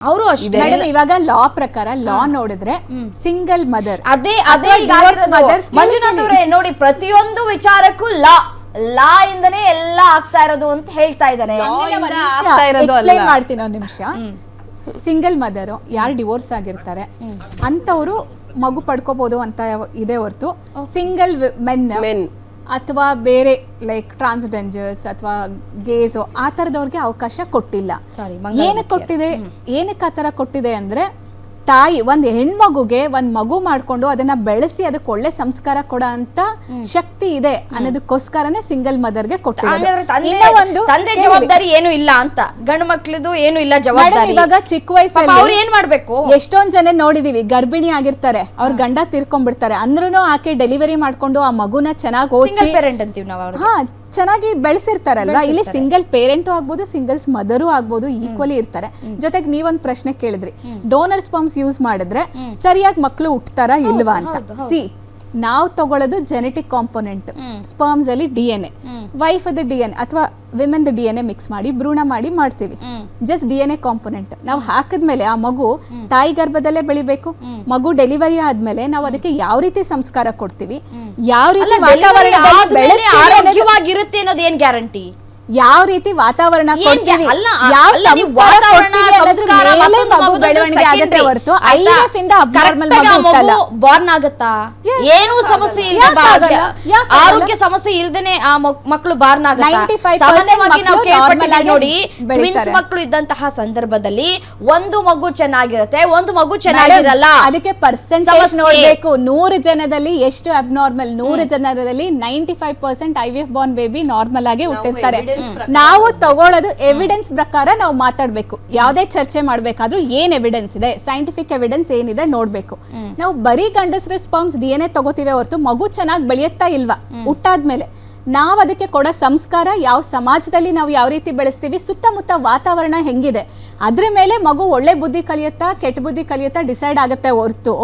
ಅವರು ಅಷ್ಟೇ ಮೇಡಮ್ ಇವಾಗ ಲಾ ಪ್ರಕಾರ ಲಾ ನೋಡಿದ್ರೆ ಸಿಂಗಲ್ ಮದರ್ ಅದೇ ಅದೇ ಮಂಜುನಾಥ್ ಅವರೇ ನೋಡಿ ಪ್ರತಿಯೊಂದು ವಿಚಾರಕ್ಕೂ ಲಾ ಲಾ ಇಂದನೇ ಎಲ್ಲ ಆಗ್ತಾ ಇರೋದು ಅಂತ ಹೇಳ್ತಾ ಇದ್ದಾರೆ. ಮಾಡ್ತೀನಿ ಒಂದು ನಿಮಿಷ. ಸಿಂಗಲ್ ಮದರ್ ಯಾರು ಡಿವೋರ್ಸ್ ಆಗಿರ್ತಾರೆ ಅಂತವರು ಮಗು ಪಡ್ಕೋಬಹುದು ಅಂತ ಇದೆ ಹೊರತು ಸಿಂಗಲ್ ಮೆನ್. ಅಥವಾ ಬೇರೆ ಲೈಕ್ ಟ್ರಾನ್ಸ್ಜೆಂಡರ್ಸ್ ಅಥವಾ ಗೇಸು ಆ ಥರದವ್ರಿಗೆ ಅವಕಾಶ ಕೊಟ್ಟಿಲ್ಲ. ಸಾರಿ ಏನಕ್ಕೆ ಕೊಟ್ಟಿದೆ? ಏನಕ್ಕೆ ಆ ಥರ ಕೊಟ್ಟಿದೆ ಅಂದ್ರೆ ತಾಯಿ ಒಂದು ಹೆಣ್ಮಗುಗೆ ಒಂದು ಮಗು ಮಾಡ್ಕೊಂಡು ಅದನ್ನ ಬೆಳೆಸಿ ಅದಕ್ಕೆ ಒಳ್ಳೆ ಸಂಸ್ಕಾರ ಕೊಡೋ ಅಂತ ಶಕ್ತಿ ಇದೆ ಅನ್ನೋದಕ್ಕೋಸ್ಕರನೇ ಸಿಂಗಲ್ ಮದರ್ಗೆ ಕೊಟ್ಟು ತಂದೆ ಜವಾಬ್ದಾರಿ ಏನು ಇಲ್ಲ ಅಂತ. ಗಂಡು ಮಕ್ಳದು ಏನು ಇಲ್ಲ ಜವಾಬ್ದಾರಿ. ಇವಾಗ ಚಿಕ್ಕ ವಯಸ್ಸಲ್ಲಿ ಅವ್ರು ಏನ್ ಮಾಡ್ಬೇಕು? ಎಷ್ಟೊಂದ್ ಜನ ನೋಡಿದೀವಿ ಗರ್ಭಿಣಿ ಆಗಿರ್ತಾರೆ ಅವ್ರ ಗಂಡ ತೀರ್ಕೊಂಡ್ಬಿಡ್ತಾರೆ. ಅಂದ್ರೂ ಆಕೆ ಡೆಲಿವರಿ ಮಾಡ್ಕೊಂಡು ಆ ಮಗುನ ಚೆನ್ನಾಗಿ ಓದಿಸಿ ಪೇರೆಂಟ್ ಅಂತೀವಿ ನಾವು ಹಾ ಚೆನ್ನಾಗಿ ಬೆಳೆಸಿರ್ತಾರಲ್ವಾ? ಇಲ್ಲಿ ಸಿಂಗಲ್ ಪೇರೆಂಟು ಆಗ್ಬೋದು ಸಿಂಗಲ್ಸ್ ಮದರು ಆಗ್ಬೋದು ಈಕ್ವಲಿ ಇರ್ತಾರೆ. ಜೊತೆಗೆ ನೀವೊಂದು ಪ್ರಶ್ನೆ ಕೇಳಿದ್ರಿ. ಡೋನರ್ ಸ್ಪಂಪ್ಸ್ ಯೂಸ್ ಮಾಡಿದ್ರೆ ಸರಿಯಾಗಿ ಮಕ್ಕಳು ಹುಟ್ಟತಾರ ಇಲ್ವಾ ಅಂತ. ಸಿ ನಾವು ತಗೊಳ್ಳೋದು ಜೆನೆಟಿಕ್ ಕಾಂಪೊನೆಂಟ್ ಸ್ಪರ್ಮ್ಸ್ ಅಲ್ಲಿ ಡಿ ಎನ್ ಎ ವೈಫ್ ಅದ ಡಿ ಎನ್ ಅಥವಾ women D N A mix ಮಾಡಿ ಭ್ರೂಣ ಮಾಡಿ ಮಾಡ್ತೀವಿ. Just D N A component ನಾವು ಹಾಕಿದ್ಮೇಲೆ ಆ ಮಗು ತಾಯಿ ಗರ್ಭದಲ್ಲೇ ಬೆಳಿಬೇಕು. ಮಗು ಡೆಲಿವರಿ ಆದ್ಮೇಲೆ ನಾವು ಅದಕ್ಕೆ ಯಾವ ರೀತಿ ಸಂಸ್ಕಾರ ಕೊಡ್ತೀವಿ? ಯಾವ ರೀತಿ ವಾತಾವರಣ ಗ್ಯಾರಂಟಿ ಯಾವ ರೀತಿ ವಾತಾವರಣ ಬಾರ್ನ್ ಕೊಡ್ತೀವಿ? ಯಾವ ಮಗು ಬೆಳವಣಿಗೆ ಆಗುತ್ತೆ. ಹೊರತು? ಇಂದ ಮಗು ಏನು ಸಮಸ್ಯೆ ಇಲ್ಲ? ಆರೋಗ್ಯ ಸಮಸ್ಯೆ ಇಲ್ದೇನೆ ಆ ಮಕ್- ಮಕ್ಕಳು ಬಾರ್ನ್ ಆಗುತ್ತೆ? 95% ಸಾಮಾನ್ಯವಾಗಿ ನಾವು ನೋಡಿ ಟ್ವಿನ್ಸ್ ಮಕ್ಕಳು ಇದ್ದಂತಹ ಸಂದರ್ಭದಲ್ಲಿ ಒಂದು ಮಗು ಚೆನ್ನಾಗಿರುತ್ತೆ ಒಂದು ಮಗು ಚೆನ್ನಾಗಿರಲ್ಲ. ಅದಕ್ಕೆ ಪರ್ಸೆಂಟೇಜ್ ಸಮಸ್ಯೆ. ನೋಡ್ಬೇಕು. ನೂರು ಜನದಲ್ಲಿ ಎಷ್ಟು ಅಬ್ನಾರ್ಮಲ್ ನೂರು ಜನರಲ್ಲಿ ninety five percent I V F born baby normal ಆಗಿ ಹುಟ್ಟಿರ್ತಾರೆ. ನಾವು ತಗೊಳ್ಳೋದು ಎವಿಡೆನ್ಸ್ ಪ್ರಕಾರ ನಾವು ಮಾತಾಡಬೇಕು. ಯಾವುದೇ ಚರ್ಚೆ ಮಾಡಬೇಕಾದ್ರೂ ಏನ್ ಎವಿಡೆನ್ಸ್ ಇದೆ? ಸೈಂಟಿಫಿಕ್ ಎವಿಡೆನ್ಸ್ ಏನಿದೆ ನೋಡಬೇಕು. ನಾವು ಬರೀ ಗಂಡಸ್ರ ಸ್ಪರ್ಮ್ಸ್ ಡಿ ಎನ್ ಎ ತಗೋತೀವಿ ಹೊರತು ಮಗು ಚೆನ್ನಾಗಿ ಬೆಳೆಯುತ್ತಾ ಇಲ್ವಾ? ಹುಟ್ಟಾದ್ಮೇಲೆ. ನಾವು ಅದಕ್ಕೆ ಕೊಡೋ ಸಂಸ್ಕಾರ ಯಾವ ಸಮಾಜದಲ್ಲಿ ನಾವು ಯಾವ ರೀತಿ ಬೆಳೆಸ್ತೀವಿ ಸುತ್ತಮುತ್ತ ವಾತಾವರಣ ಹೆಂಗಿದೆ ಅದ್ರ ಮೇಲೆ ಮಗು ಒಳ್ಳೆ ಬುದ್ಧಿ ಕಲಿಯುತ್ತಾ ಕೆಟ್ಟ ಬುದ್ಧಿ ಕಲಿಯುತ್ತಾ ಡಿಸೈಡ್ ಆಗುತ್ತೆ ಹೊರತು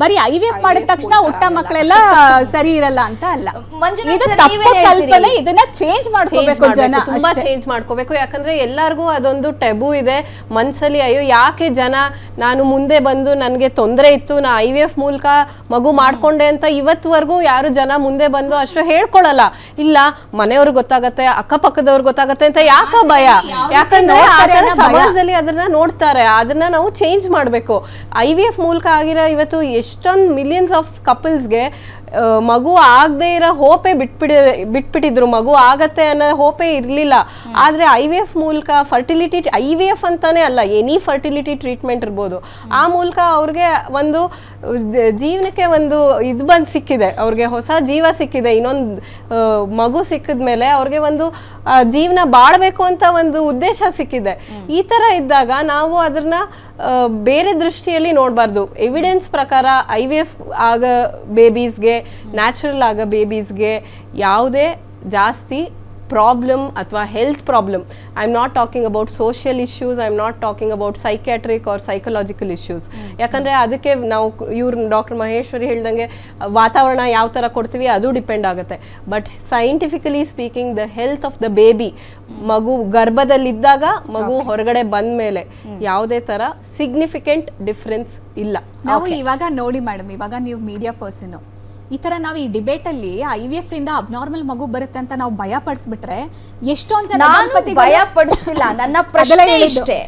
ಬರೀ ಐ ವಿ ಎಫ್ ಮಾಡಿದ ತಕ್ಷಣ ಹುಟ್ಟ ಮಕ್ಕಳೆಲ್ಲ ಸರಿ ಇರಲ್ಲ ಅಂತ ಅಲ್ಲ. ಇದು ತಪ್ಪು ಕಲ್ಪನೆ ಇದನ್ನ ಚೇಂಜ್ ಚೇಂಜ್ ಮಾಡ್ಕೋಬೇಕು ಜನ ತುಂಬಾ ಚೇಂಜ್ ಮಾಡ್ಕೋಬೇಕು. ಯಾಕಂದ್ರೆ ಎಲ್ಲರಿಗೂ ಅದೊಂದು ಟೆಬು ಇದೆ. ಮನ್ಸಲ್ಲಿ ಅಯ್ಯೋ ಯಾಕೆ ಜನ ನಾನು ಮುಂದೆ ಬಂದು ನನಗೆ ತೊಂದರೆ ಇತ್ತು ನಾ ಐ ವಿ ಎಫ್ ಮೂಲಕ ಮಗು ಮಾಡ್ಕೊಂಡೆ ಅಂತ ಇವತ್ವರೆಗೂ ಯಾರು ಜನ ಮುಂದೆ ಬಂದು ಅಷ್ಟು ಹೇಳ್ಕೊಳಲ್ಲ. ಇಲ್ಲ ಮನೆಯವ್ರಿಗೆ ಗೊತ್ತಾಗತ್ತೆ ಅಕ್ಕಪಕ್ಕದವ್ರಿಗೆ ಗೊತ್ತಾಗತ್ತೆ ಅಂತ ಯಾಕ ಭಯ? ಯಾಕಂದ್ರೆ ಸಮಾಜದಲ್ಲಿ ಅದನ್ನ ನೋಡ್ತಾರೆ ಅದನ್ನ ನಾವು ಚೇಂಜ್ ಮಾಡಬೇಕು. ಐ ವಿ ಎಫ್ ಮೂಲಕ ಆಗಿರೋ ಇವತ್ತು ಎಷ್ಟೊಂದು ಮಿಲಿಯನ್ಸ್ ಆಫ್ ಕಪಲ್ಸ್ಗೆ ಮಗು ಆಗದೆ ಇರೋ ಹೋಪೆ ಬಿಟ್ಬಿಡಿ, ಬಿಟ್ಬಿಟ್ಟಿದ್ರು. ಮಗು ಆಗತ್ತೆ ಅನ್ನೋ ಹೋಪೆ ಇರಲಿಲ್ಲ. ಆದರೆ ಐ ವಿ ಎಫ್ ಮೂಲಕ ಫರ್ಟಿಲಿಟಿ ಐ ವಿ ಎಫ್ ಅಂತಾನೆ ಅಲ್ಲ, ಎನಿ ಫರ್ಟಿಲಿಟಿ ಟ್ರೀಟ್ಮೆಂಟ್ ಇರ್ಬೋದು. ಆ ಮೂಲಕ ಅವ್ರಿಗೆ ಒಂದು ಜೀವನಕ್ಕೆ ಒಂದು ಇದು ಬಂದು ಸಿಕ್ಕಿದೆ. ಅವ್ರಿಗೆ ಹೊಸ ಜೀವ ಸಿಕ್ಕಿದೆ. ಇನ್ನೊಂದು ಮಗು ಸಿಕ್ಕಿದ ಮೇಲೆ ಅವ್ರಿಗೆ ಒಂದು ಜೀವನ ಬಾಳ್ಬೇಕು ಅಂತ ಒಂದು ಉದ್ದೇಶ ಸಿಕ್ಕಿದೆ. ಈ ಥರ ಇದ್ದಾಗ ನಾವು ಅದನ್ನ ಬೇರೆ ದೃಷ್ಟಿಯಲ್ಲಿ ನೋಡಬಾರ್ದು. ಎವಿಡೆನ್ಸ್ ಪ್ರಕಾರ ಐ ವಿ ಎಫ್ ಆಗ ಬೇಬೀಸ್ಗೆ ನ್ಯಾಚುರಲ್ ಆಗ ಬೇಬೀಸ್ಗೆ ಯಾವುದೇ ಜಾಸ್ತಿ ಪ್ರಾಬ್ಲಮ್ ಅಥವಾ health problem I am not talking about social issues I am not talking about psychiatric or psychological issues ಯಾಕಂದರೆ ಅದಕ್ಕೆ ನಾವು ಇವ್ರು ಡಾಕ್ಟರ್ ಮಹೇಶ್ವರಿ ಹೇಳ್ದಂಗೆ ವಾತಾವರಣ ಯಾವ ಥರ ಕೊಡ್ತೀವಿ ಅದು ಡಿಪೆಂಡ್ ಆಗುತ್ತೆ. But scientifically speaking the health of the baby ಮಗು ಗರ್ಭದಲ್ಲಿದ್ದಾಗ ಮಗು ಹೊರಗಡೆ ಬಂದ ಮೇಲೆ ಯಾವುದೇ ಥರ ಸಿಗ್ನಿಫಿಕೆಂಟ್ ಡಿಫ್ರೆನ್ಸ್ ಇಲ್ಲ. ನಾವು ಇವಾಗ ನೋಡಿ ಮೇಡಮ್ ಇವಾಗ ನೀವು ಮೀಡಿಯಾ ಪರ್ಸನ್ ಈ ಥರ ನಾವು ಈ ಡಿಬೇಟಲ್ಲಿ ಐ ವಿ ಎಫ್ ಇಂದ ಅಬ್ನಾರ್ಮಲ್ ಮಗು ಬರುತ್ತೆ ಅಂತ ನಾವು ಭಯ ಪಡಿಸ್ಬಿಟ್ರೆ ಎಷ್ಟೊಂದು ಜನ ನಾನು ದಂಪತಿಗಳು- ಭಯ ಪಡಿಸ್ತಿಲ್ಲ. ನನ್ನ ಪ್ರಶ್ನೆ ಹೇಳಿದ್ದು. ಇಷ್ಟೇ.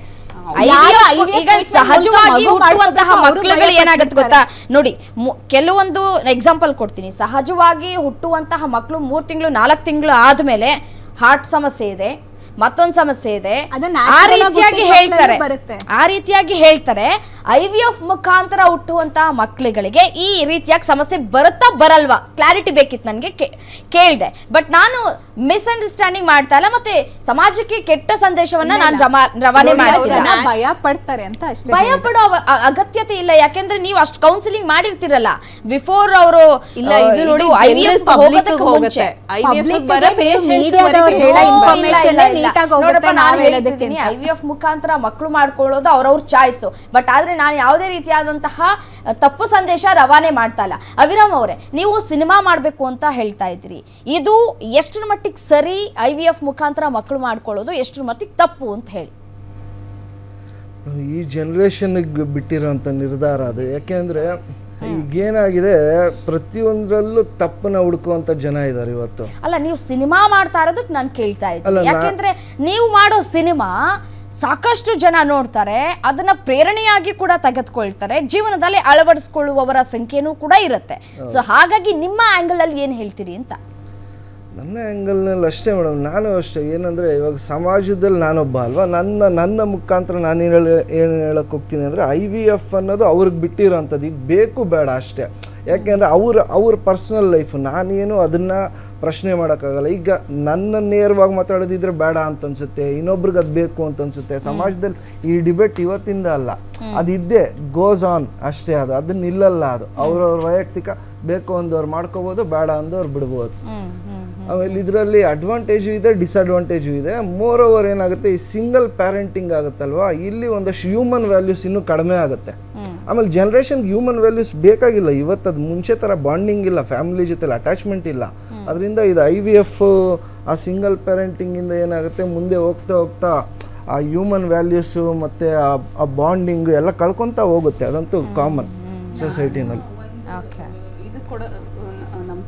ಯಾರು ಈಗ ಸಹಜವಾಗಿ ಮಗು ಹುಟ್ಟುವಂತಹ ಅವ್ರು ಮಕ್ಕಳುಗಳು ಭಯ ಏನಾಗುತ್ತೆ ಗೊತ್ತಾ? ನೋಡಿ ಮು- ಕೆಲವೊಂದು ಎಕ್ಸಾಂಪಲ್ ಕೊಡ್ತೀನಿ. ಸಹಜವಾಗಿ ಹುಟ್ಟುವಂತಹ ಮಕ್ಕಳು ಮೂರ್ ತಿಂಗಳು ನಾಲ್ಕು ತಿಂಗಳು ಆದ್ಮೇಲೆ ಹಾರ್ಟ್ ಸಮಸ್ಯೆ ಇದೆ. ಮತ್ತೊಂದು ಸಮಸ್ಯೆ ಇದೆ. ಆ ರೀತಿಯಾಗಿ ಹೇಳ್ತಾರೆ. ಆ ರೀತಿಯಾಗಿ ಹೇಳ್ತಾರೆ ಐ ವಿ ಎಫ್ ಮುಖಾಂತರ ಹುಟ್ಟುವಂತಹ ಮಕ್ಕಳುಗಳಿಗೆ ಈ ರೀತಿಯಾಗಿ ಸಮಸ್ಯೆ ಬರುತ್ತಾ ಬರಲ್ವಾ? ಕ್ಲಾರಿಟಿ ಬೇಕಿತ್ತು ನನಗೆ ಕೇಳಿದೆ. ಬಟ್ ನಾನು ಮಿಸ್ಅಂಡರ್ಸ್ಟ್ಯಾಂಡಿಂಗ್ ಮಾಡ್ತಾ ಇಲ್ಲ. ಮತ್ತೆ ಸಮಾಜಕ್ಕೆ ಕೆಟ್ಟ ಸಂದೇಶವನ್ನ ನಾನು ರವಾನೆ ಮಾಡ್ತೀನಿ. ಮಾಡ್ತಿಲ್ಲ ಭಯ ಪಡ್ತಾರೆ ಅಂತ ಅಷ್ಟೇ ಭಯ ಪಡೋ ಅಗತ್ಯತೆ ಇಲ್ಲ. ಯಾಕೆಂದ್ರೆ ನೀವು ಅಷ್ಟು ಕೌನ್ಸಿಲಿಂಗ್ ಮಾಡಿರ್ತಿರಲ್ಲ. ಬಿಫೋರ್ ಅವರು ಇಲ್ಲ ಇದು ನೋಡಿ ಐವಿಎಫ್ ಪಬ್ಲಿಕ್ ಹೋಗೋದಕ್ಕೆ ಹೋಗುತ್ತೆ. ಐವಿಎಫ್ ಮುಖಾಂತರ ಮಕ್ಕಳು ಮಾಡ್ಕೊಳ್ಳೋದು ಅವ್ರವ್ರ ಚಾಯ್ಸ್ ಬಟ್ ಆದ್ರೆ ನಾನು ಯಾವುದೇ ರೀತಿಯಾದಂತಹ ತಪ್ಪು ಸಂದೇಶ ರವಾನೆ ಮಾಡ್ತಾ ಇಲ್ಲ. ಅವಿರಾಮ್ ಅವರೇ ನೀವು ಸಿನಿಮಾ ಮಾಡಬೇಕು ಅಂತ ಹೇಳ್ತಾ ಇದ್ರಿ ಇದು ಎಷ್ಟರ ಮಟ್ಟಿಗೆ ಸರಿ ಐ ವಿ ಎಫ್ ಮುಖಾಂತರ ಮಕ್ಕಳು ಮಾಡ್ಕೊಳ್ಳೋದು ಎಷ್ಟು ಮಟ್ಟಿಗೆ ತಪ್ಪು ಅಂತ ಹೇಳಿ. ಈ ಜನ್ರೇಷನ್ಗೆ ಬಿಟ್ಟಿರೋಂಥ ನಿರ್ಧಾರ ಅದು. ಯಾಕೆಂದರೆ ಈಗೇನಾಗಿದೆ ಪ್ರತಿಯೊಂದರಲ್ಲೂ ತಪ್ಪನ್ನ ಹುಡುಕುವಂತ ಜನ ಇದ್ದಾರೆ ಇವತ್ತು. ಅಲ್ಲ ನೀವು ಸಿನಿಮಾ ಮಾಡ್ತಾ ಇರೋದಕ್ಕೆ ನಾನು ಕೇಳ್ತಾ ಇದ್ದೀನಿ. ಯಾಕೆಂದ್ರೆ ನೀವು ಮಾಡೋ ಸಿನಿಮಾ ಸಾಕಷ್ಟು ಜನ ನೋಡ್ತಾರೆ ಅದನ್ನ ಪ್ರೇರಣೆಯಾಗಿ ಕೂಡ ತೆಗೆದುಕೊಳ್ತಾರೆ ಜೀವನದಲ್ಲಿ ಅಳವಡಿಸ್ಕೊಳ್ಳುವವರ ಸಂಖ್ಯೆನೂ ಕೂಡ ಇರುತ್ತೆ. ಸೊ ಹಾಗಾಗಿ ನಿಮ್ಮ ಆಂಗಲ್ ಅಲ್ಲಿ ಏನ್ ಹೇಳ್ತೀರಿ ಅಂತ? ನನ್ನ ಆ್ಯಂಗಲ್ನಲ್ಲಿ ಅಷ್ಟೇ ಮೇಡಮ್. ನಾನು ಅಷ್ಟೇ. ಏನಂದರೆ ಇವಾಗ ಸಮಾಜದಲ್ಲಿ ನಾನೊಬ್ಬ ಅಲ್ವಾ? ನನ್ನ ನನ್ನ ಮುಖಾಂತರ ನಾನು ಏನು ಹೇಳಿ ಏನು ಹೇಳಕ್ಕೆ ಹೋಗ್ತೀನಿ ಅಂದರೆ ಐ ವಿ ಎಫ್ ಅನ್ನೋದು ಅವ್ರಿಗೆ ಬಿಟ್ಟಿರೋಂಥದ್ದು ಈಗ ಬೇಕು ಬೇಡ ಅಷ್ಟೇ. ಯಾಕೆಂದರೆ ಅವ್ರ ಅವ್ರ ಪರ್ಸ್ನಲ್ ಲೈಫು ನಾನೇನು ಅದನ್ನು ಪ್ರಶ್ನೆ ಮಾಡೋಕ್ಕಾಗಲ್ಲ. ಈಗ ನನ್ನ ನೇರವಾಗಿ ಮಾತಾಡೋದಿದ್ರೆ ಬೇಡ ಅಂತ ಅನ್ಸುತ್ತೆ. ಇನ್ನೊಬ್ರಿಗೆ ಅದು ಬೇಕು ಅಂತ ಅನ್ಸುತ್ತೆ. ಸಮಾಜದಲ್ಲಿ ಈ ಡಿಬೇಟ್ ಇವತ್ತಿಂದ ಅಲ್ಲ. ಅದಿದ್ದೇ ಗೋಸ್ ಆನ್ ಅಷ್ಟೇ ಅದು. ಅದನ್ನ ನಿಲ್ಲಲ್ಲ ಅದು. ಅವ್ರವ್ರ ವೈಯಕ್ತಿಕ ಬೇಕು ಅಂದವ್ರು ಮಾಡ್ಕೋಬೋದು ಬೇಡ ಅಂದವ್ರು ಬಿಡ್ಬೋದು. ಆಮೇಲೆ ಇದರಲ್ಲಿ ಅಡ್ವಾಂಟೇಜು ಇದೆ ಡಿಸ್ಅಡ್ವಾಂಟೇಜು ಇದೆ. ಮೋರ್ ಓವರ್ ಏನಾಗುತ್ತೆ ಈ ಸಿಂಗಲ್ ಪ್ಯಾರೆಂಟಿಂಗ್ ಆಗುತ್ತಲ್ವಾ? ಇಲ್ಲಿ ಒಂದಷ್ಟು ಹ್ಯೂಮನ್ ವ್ಯಾಲ್ಯೂಸ್ ಇನ್ನೂ ಕಡಿಮೆ ಆಗುತ್ತೆ. ಆಮೇಲೆ ಜನ್ರೇಷನ್ಗೆ ಹ್ಯೂಮನ್ ವ್ಯಾಲ್ಯೂಸ್ ಬೇಕಾಗಿಲ್ಲ. ಇವತ್ತು ಮುಂಚೆ ಥರ ಬಾಂಡಿಂಗ್ ಇಲ್ಲ ಫ್ಯಾಮಿಲಿ ಜೊತೆಲಿ ಅಟ್ಯಾಚ್ಮೆಂಟ್ ಇಲ್ಲ. ಅದರಿಂದ ಇದು ಐ ವಿ ಎಫ್ ಆ ಸಿಂಗಲ್ ಪ್ಯಾರೆಂಟಿಂಗಿಂದ ಏನಾಗುತ್ತೆ ಮುಂದೆ ಹೋಗ್ತಾ ಹೋಗ್ತಾ ಆ ಹ್ಯೂಮನ್ ವ್ಯಾಲ್ಯೂಸು ಮತ್ತು ಆ ಬಾಂಡಿಂಗು ಎಲ್ಲ ಕಳ್ಕೊತಾ ಹೋಗುತ್ತೆ. ಅದಂತೂ ಕಾಮನ್ ಸೊಸೈಟಿನಲ್ಲಿ ಓಕೆ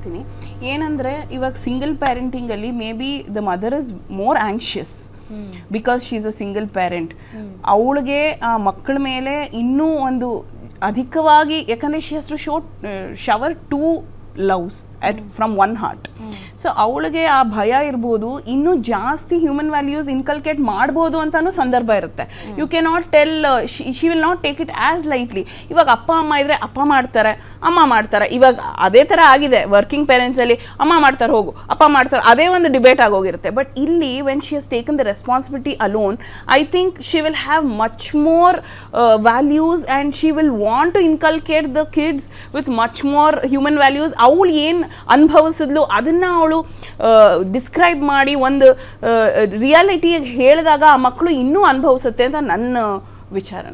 ಅಹ್, ಏನಂದರೆ ಇವಾಗ single ಪ್ಯಾರೆಂಟಿಂಗಲ್ಲಿ maybe the mother is more anxious because she is a single parent ಅವಳಿಗೆ ಆ ಮಕ್ಕಳ ಮೇಲೆ ಇನ್ನೂ ಒಂದು ಅಧಿಕವಾಗಿ ಯಾಕಂದರೆ she has to show shower two loves at from one heart so ಅವಳಿಗೆ ಆ ಭಯ ಇರ್ಬೋದು ಇನ್ನೂ ಜಾಸ್ತಿ ಹ್ಯೂಮನ್ ವ್ಯಾಲ್ಯೂಸ್ ಇನ್ಕಲ್ಕೇಟ್ ಮಾಡ್ಬೋದು ಅಂತಲೂ ಸಂದರ್ಭ ಇರುತ್ತೆ. You can not tell she will not take it as lightly ಇವಾಗ ಅಪ್ಪ ಅಮ್ಮ ಇದ್ದರೆ ಅಪ್ಪ ಮಾಡ್ತಾರೆ. ಅಮ್ಮ ಮಾಡ್ತಾರೆ. ಇವಾಗ ಅದೇ ಥರ ಆಗಿದೆ. ವರ್ಕಿಂಗ್ ಪೇರೆಂಟ್ಸಲ್ಲಿ ಅಮ್ಮ ಮಾಡ್ತಾರೆ, ಹೋಗು. ಅಪ್ಪ ಮಾಡ್ತಾರೆ. ಅದೇ ಒಂದು ಡಿಬೇಟ್ ಆಗೋಗಿರುತ್ತೆ ಬಟ್ ಇಲ್ಲಿ when she has taken the responsibility alone I think she will have much more values and she will want to inculcate the kids with much more human values ಅವಳು ಏನು ಅನುಭವಿಸಿದ್ಲು ಅದನ್ನು ಅವಳು ಡಿಸ್ಕ್ರೈಬ್ ಮಾಡಿ ಒಂದು ರಿಯಾಲಿಟಿಯಾಗಿ ಹೇಳಿದಾಗ ಆ ಮಕ್ಕಳು ಇನ್ನೂ ಅನುಭವಿಸುತ್ತೆ ಅಂತ ನನ್ನ ವಿಚಾರ.